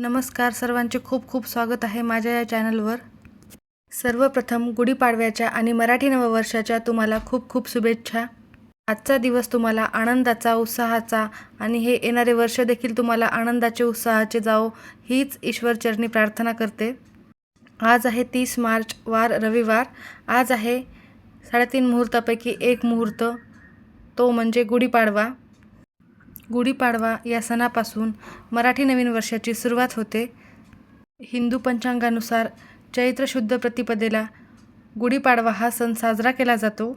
नमस्कार सर्वांचे खूप खूप स्वागत आहे माझ्या या चॅनलवर. सर्वप्रथम गुढीपाडव्याच्या आणि मराठी नववर्षाच्या तुम्हाला खूप खूप शुभेच्छा. आजचा दिवस तुम्हाला आनंदाचा उत्साहाचा आणि हे येणारे वर्ष देखील तुम्हाला आनंदाचे उत्साहाचे जावो हीच ईश्वरचरणी प्रार्थना करते. आज आहे तीस मार्च वार रविवार. आज आहे साडेतीन मुहूर्तापैकी एक मुहूर्त. तो म्हणजे गुढीपाडवा. गुढीपाडवा या सणापासून मराठी नवीन वर्षाची सुरुवात होते. हिंदू पंचांगानुसार चैत्र शुद्ध प्रतिपदेला गुढीपाडवा हा सण साजरा केला जातो.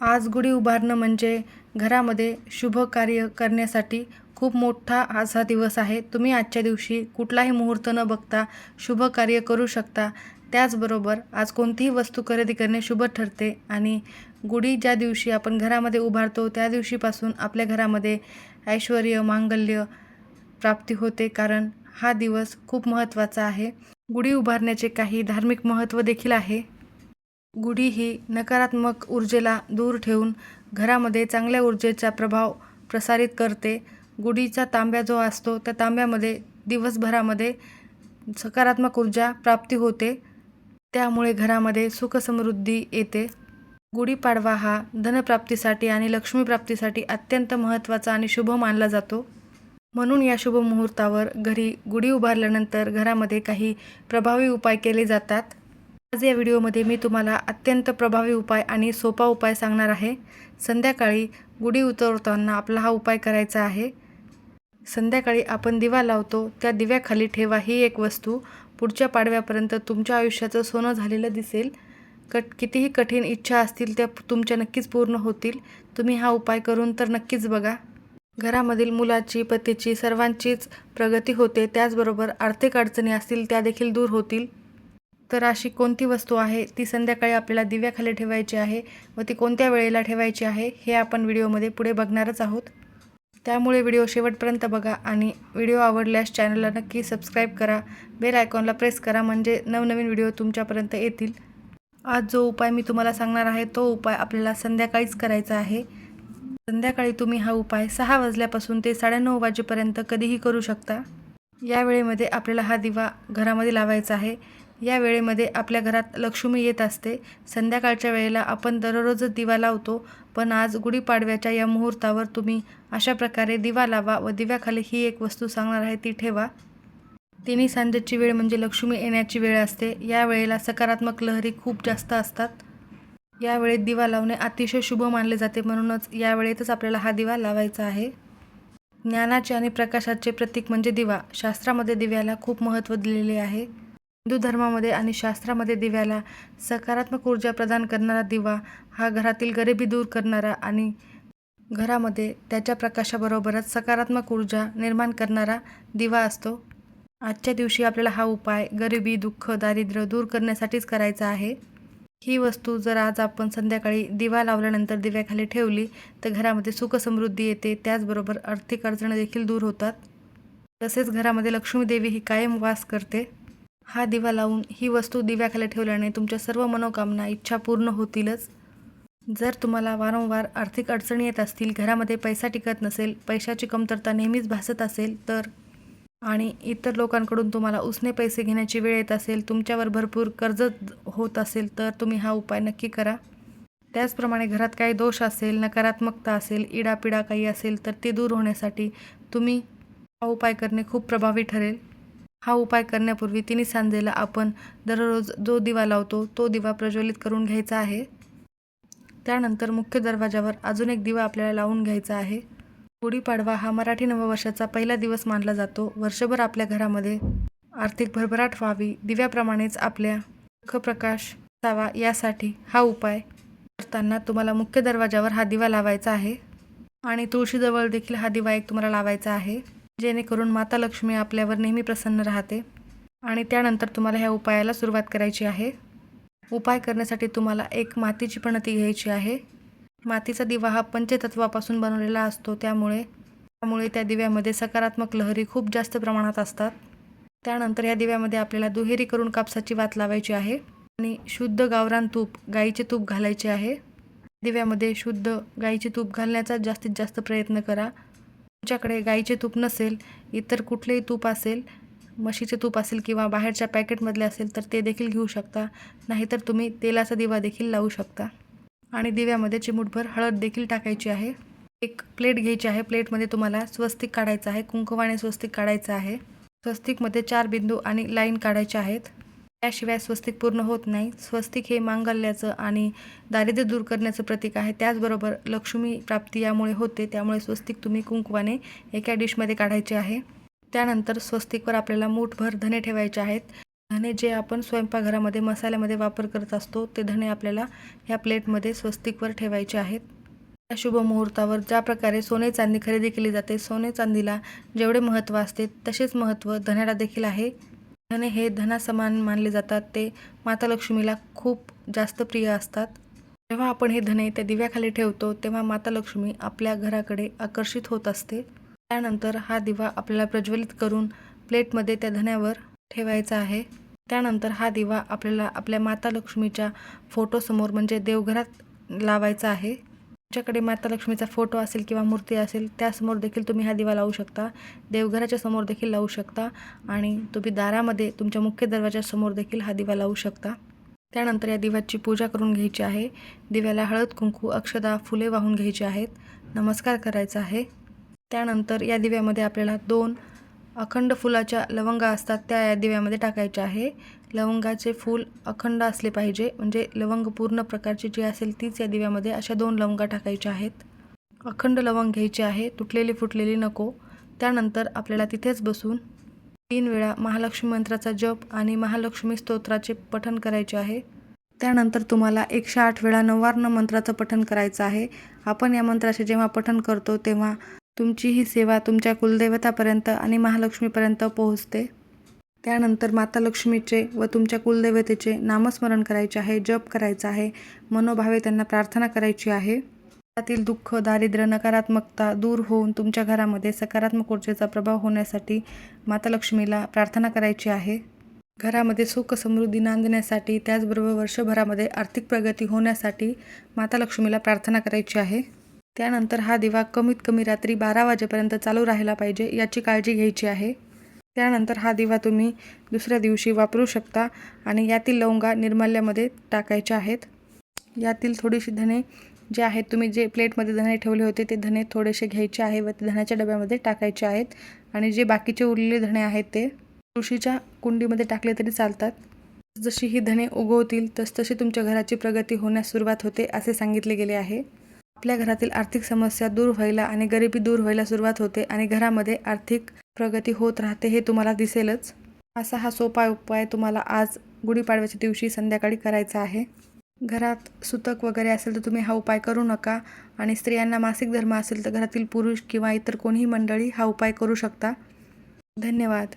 आज गुढी उभारणं म्हणजे घरामध्ये शुभ कार्य करण्यासाठी खूप मोठा आज हा दिवस आहे. तुम्ही आजच्या दिवशी कुठलाही मुहूर्त न बघता शुभ कार्य करू शकता. त्याचबरोबर आज कोणतीही वस्तू खरेदी करणे शुभ ठरते आणि गुढी ज्या दिवशी आपण घरामध्ये उभारतो त्या दिवशीपासून आपल्या घरामध्ये ऐश्वर मांगल्य प्राप्ती होते कारण हा दिवस खूप महत्त्वाचा आहे. गुढी उभारण्याचे काही धार्मिक महत्त्व देखील आहे. गुढी ही नकारात्मक ऊर्जेला दूर ठेवून घरामध्ये चांगल्या ऊर्जेचा प्रभाव प्रसारित करते. गुढीचा तांब्या जो असतो त्या तांब्यामध्ये दिवसभरामध्ये सकारात्मक ऊर्जा प्राप्ती होते. त्यामुळे घरामध्ये सुखसमृद्धी येते. गुढीपाडवा हा धनप्राप्तीसाठी आणि लक्ष्मीप्राप्तीसाठी अत्यंत महत्त्वाचा आणि शुभ मानला जातो. म्हणून या शुभ मुहूर्तावर घरी गुढी उभारल्यानंतर घरामध्ये काही प्रभावी उपाय केले जातात. आज या व्हिडिओमध्ये मी तुम्हाला अत्यंत प्रभावी उपाय आणि सोपा उपाय सांगणार आहे. संध्याकाळी गुढी उतरवताना आपला हा उपाय करायचा आहे. संध्याकाळी आपण दिवा लावतो त्या दिव्याखाली ठेवा ही एक वस्तू. पुढच्या पाडव्यापर्यंत तुमच्या आयुष्याचं सोनं झालेलं दिसेल. कट कितीही कठीण इच्छा असतील त्या तुमच्या नक्कीच पूर्ण होतील. तुम्ही हा उपाय करून तर नक्कीच बघा. घरामधील मुलाची पतीची सर्वांचीच प्रगती होते. त्याचबरोबर आर्थिक अडचणी असतील त्या देखील दूर होतील. तर अशी कोणती वस्तू आहे? ती संध्याकाळी आपल्याला दिव्याखाली ठेवायची आहे व ती कोणत्या वेळेला ठेवायची आहे हे आपण व्हिडिओमध्ये पुढे बघणारच आहोत. त्यामुळे व्हिडिओ शेवटपर्यंत बघा आणि व्हिडिओ आवडल्यास चॅनलला नक्की सबस्क्राईब करा. बेल आयकॉनला प्रेस करा म्हणजे नवनवीन व्हिडिओ तुमच्यापर्यंत येतील. आज जो उपाय मी तुम्हाला सांगणार आहे तो उपाय आपल्याला संध्याकाळीच करायचा आहे. संध्याकाळी तुम्ही हा उपाय सहा वाजल्यापासून ते साडेनऊ वाजेपर्यंत कधीही करू शकता. या वेळेमध्ये आपल्याला हा दिवा घरामध्ये लावायचा आहे. या वेळेमध्ये आपल्या घरात लक्ष्मी येत असते. संध्याकाळच्या वेळेला आपण दररोजच दिवा लावतो पण आज गुढीपाडव्याच्या या मुहूर्तावर तुम्ही अशा प्रकारे दिवा लावा व दिव्याखाली ही एक वस्तू सांगणार आहे ती ठेवा. तिन्ही सांजेची वेळ म्हणजे लक्ष्मी येण्याची वेळ असते. या वेळेला सकारात्मक लहरी खूप जास्त असतात. या वेळेत दिवा लावणे अतिशय शुभ मानले जाते. म्हणूनच या वेळेतच आपल्याला हा दिवा लावायचा आहे. ज्ञानाचे आणि प्रकाशाचे प्रतीक म्हणजे दिवा. शास्त्रामध्ये दिव्याला खूप महत्त्व दिलेले आहे. हिंदू धर्मामध्ये आणि शास्त्रामध्ये दिव्याला सकारात्मक ऊर्जा प्रदान करणारा दिवा हा घरातील गरिबी दूर करणारा आणि घरामध्ये त्याच्या प्रकाशाबरोबरच सकारात्मक ऊर्जा निर्माण करणारा दिवा असतो. आजच्या दिवशी आपल्याला हा उपाय गरिबी दुःख दारिद्र्य दूर करण्यासाठीच करायचा आहे. ही वस्तू जर आज आपण संध्याकाळी दिवा लावल्यानंतर दिव्याखाली ठेवली तर घरामध्ये सुखसमृद्धी येते. त्याचबरोबर आर्थिक अडचणी देखील दूर होतात. तसेच घरामध्ये लक्ष्मी देवी ही कायम वास करते. हा दिवा लावून ही वस्तू दिव्याखाली ठेवल्याने तुमच्या सर्व मनोकामना इच्छा पूर्ण होतीलच. जर तुम्हाला वारंवार आर्थिक अडचणी येत असतील घरामध्ये पैसा टिकत नसेल पैशाची कमतरता नेहमीच भासत असेल तर आणि इतर लोकांकडून तुम्हाला उसने पैसे घेण्याची वेळ येत असेल तुमच्यावर भरपूर कर्ज होत असेल तर तुम्ही हा उपाय नक्की करा. त्याचप्रमाणे घरात काही दोष असेल नकारात्मकता असेल इडापिडा काही असेल तर ते दूर होण्यासाठी तुम्ही हा उपाय करणे खूप प्रभावी ठरेल. हा उपाय करण्यापूर्वी तिन्ही सांजेला आपण दररोज जो दिवा लावतो तो दिवा प्रज्वलित करून घ्यायचा आहे. त्यानंतर मुख्य दरवाजावर अजून एक दिवा आपल्याला लावून घ्यायचा आहे. गुढीपाडवा हा मराठी नववर्षाचा पहिला दिवस मानला जातो. वर्षभर आपल्या घरामध्ये आर्थिक भरभराट व्हावी दिव्याप्रमाणेच आपल्या सुखप्रकाश असावा यासाठी हा उपाय करताना तुम्हाला मुख्य दरवाजावर हा दिवा लावायचा आहे. आणि तुळशीजवळ देखील हा दिवा एक तुम्हाला लावायचा आहे. जेणेकरून माता लक्ष्मी आपल्यावर नेहमी प्रसन्न राहते. आणि त्यानंतर तुम्हाला ह्या उपायाला सुरुवात करायची आहे. उपाय करण्यासाठी तुम्हाला एक मातीची पणती घ्यायची आहे. मातीचा दिवा हा पंचतत्वापासून बनवलेला असतो. त्यामुळे त्यामुळे त्या दिव्यामध्ये सकारात्मक लहरी खूप जास्त प्रमाणात असतात. त्यानंतर या दिव्यामध्ये आपल्याला दुहेरी करून कापसाची वात लावायची आहे आणि शुद्ध गावरान तूप गाईचे तूप घालायचे आहे. दिव्यामध्ये शुद्ध गाईचे तूप घालण्याचा जास्तीत जास्त प्रयत्न करा. तुमच्याकडे गाईचे तूप नसेल इतर कुठलेही तूप असेल म्हशीचे तूप असेल किंवा बाहेरच्या पॅकेटमधले असेल तर ते देखील घेऊ शकता. नाहीतर तुम्ही तेलाचा दिवा देखील लावू शकता. आणि दिव्यामध्ये चिमूटभर हळद देखील टाकायची आहे. एक प्लेट घ्यायची आहे. प्लेटमध्ये तुम्हाला स्वस्तिक काढायचं आहे. कुंकवाने स्वस्तिक काढायचं आहे. स्वस्तिकमध्ये चार बिंदू आणि लाईन काढायचे आहेत. त्याशिवाय स्वस्तिक पूर्ण होत नाही. स्वस्तिक हे मांगल्याचं आणि दारिद्र्य दूर करण्याचं प्रतीक आहे. त्याचबरोबर लक्ष्मी प्राप्ती यामुळे होते. त्यामुळे स्वस्तिक तुम्ही कुंकवाने एका डिशमध्ये काढायचे आहे. त्यानंतर स्वस्तिकवर आपल्याला मूठभर धने ठेवायचे आहेत. धने जे आपण स्वयंपाकघरामध्ये मसाल्यामध्ये वापर करत असतो ते धने आपल्याला ह्या प्लेटमध्ये स्वस्तिकवर ठेवायचे आहेत. या शुभ मुहूर्तावर ज्या प्रकारे सोने चांदी खरेदी केली जाते सोने चांदीला जेवढे महत्त्व असते तसेच महत्त्व धण्याला देखील आहे. धने हे धनासमान मानले जातात. ते माता लक्ष्मीला खूप जास्त प्रिय असतात. जेव्हा आपण हे धने त्या दिव्याखाली ठेवतो तेव्हा माता लक्ष्मी आपल्या घराकडे आकर्षित होत असते. त्यानंतर हा दिवा आपल्याला प्रज्वलित करून प्लेटमध्ये त्या धण्यावर ठेवायचा आहे. त्यानंतर हा दिवा आपल्याला आपल्या माता लक्ष्मीच्या फोटोसमोर म्हणजे देवघरात लावायचा आहे. तुमच्याकडे माता लक्ष्मीचा फोटो असेल किंवा मूर्ती असेल त्यासमोर देखील तुम्ही हा दिवा लावू शकता. देवघराच्या समोर देखील लावू शकता आणि तुम्ही दारामध्ये तुमच्या मुख्य दरवाजासमोर देखील हा दिवा लावू शकता. त्यानंतर या दिव्याची पूजा करून घ्यायची आहे. दिव्याला हळद कुंकू अक्षदा फुले वाहून घ्यायची आहेत. नमस्कार करायचा आहे. त्यानंतर या दिव्यामध्ये आपल्याला दोन अखंड फुलाच्या लवंगा असतात त्या या दिव्यामध्ये टाकायच्या आहे. लवंगाचे फूल अखंड असले पाहिजे. म्हणजे लवंग पूर्ण प्रकारची जी असेल तीच या दिव्यामध्ये अशा दोन लवंगा टाकायच्या आहेत. अखंड लवंग घ्यायची आहे. तुटलेली फुटलेली नको. त्यानंतर आपल्याला तिथेच बसून तीन वेळा महालक्ष्मी मंत्राचा जप आणि महालक्ष्मी स्तोत्राचे पठण करायचे आहे. त्यानंतर तुम्हाला एकशे आठ वेळा नवार्ण मंत्राचं पठण करायचं आहे. आपण या मंत्राचे जेव्हा पठण करतो तेव्हा तुमची ही सेवा तुमच्या कुलदेवतापर्यंत आणि महालक्ष्मीपर्यंत पोहोचते. त्यानंतर माता लक्ष्मीचे व तुमच्या कुलदेवतेचे नामस्मरण करायचे आहे जप करायचा आहे मनोभावे त्यांना प्रार्थना करायची आहे. त्यातील दुःख दारिद्र्य नकारात्मकता दूर होऊन तुमच्या घरामध्ये सकारात्मक ऊर्जेचा प्रभाव होण्यासाठी माता लक्ष्मीला प्रार्थना करायची आहे. घरामध्ये सुख समृद्धी नांदण्यासाठी त्याचबरोबर वर्षभरामध्ये आर्थिक प्रगती होण्यासाठी माता लक्ष्मीला प्रार्थना करायची आहे. त्यानंतर हा दिवा कमीत कमी रात्री बारा वाजेपर्यंत चालू राहिला पाहिजे याची काळजी घ्यायची आहे. त्यानंतर हा दिवा तुम्ही दुसऱ्या दिवशी वापरू शकता आणि यातील लवंगा निर्माल्यामध्ये टाकायच्या आहेत. यातील थोडीशी धने जे आहेत तुम्ही जे प्लेटमध्ये धने ठेवले होते ते धने थोडेसे घ्यायचे आहे व ते धण्याच्या डब्यामध्ये टाकायचे आहेत. आणि जे बाकीचे उरलेले धणे आहेत ते तुळशीच्या कुंडीमध्ये टाकले तरी चालतात. जशी ही धने उगवतील तसतशी तुमच्या घराची प्रगती होण्यास सुरुवात होते असे सांगितले गेले आहे. आपल्या घरातील आर्थिक समस्या दूर व्हायला आणि गरिबी दूर व्हायला सुरुवात होते आणि घरामध्ये आर्थिक प्रगती होत राहते हे तुम्हाला दिसेलच. असा हा सोपा उपाय तुम्हाला आज गुढीपाडव्याच्या दिवशी संध्याकाळी करायचा आहे. घरात सुतक वगैरे असेल तर तुम्ही हा उपाय करू नका आणि स्त्रियांना मासिक धर्म असेल तर घरातील पुरुष किंवा इतर कोणीही मंडळी हा उपाय करू शकता. धन्यवाद.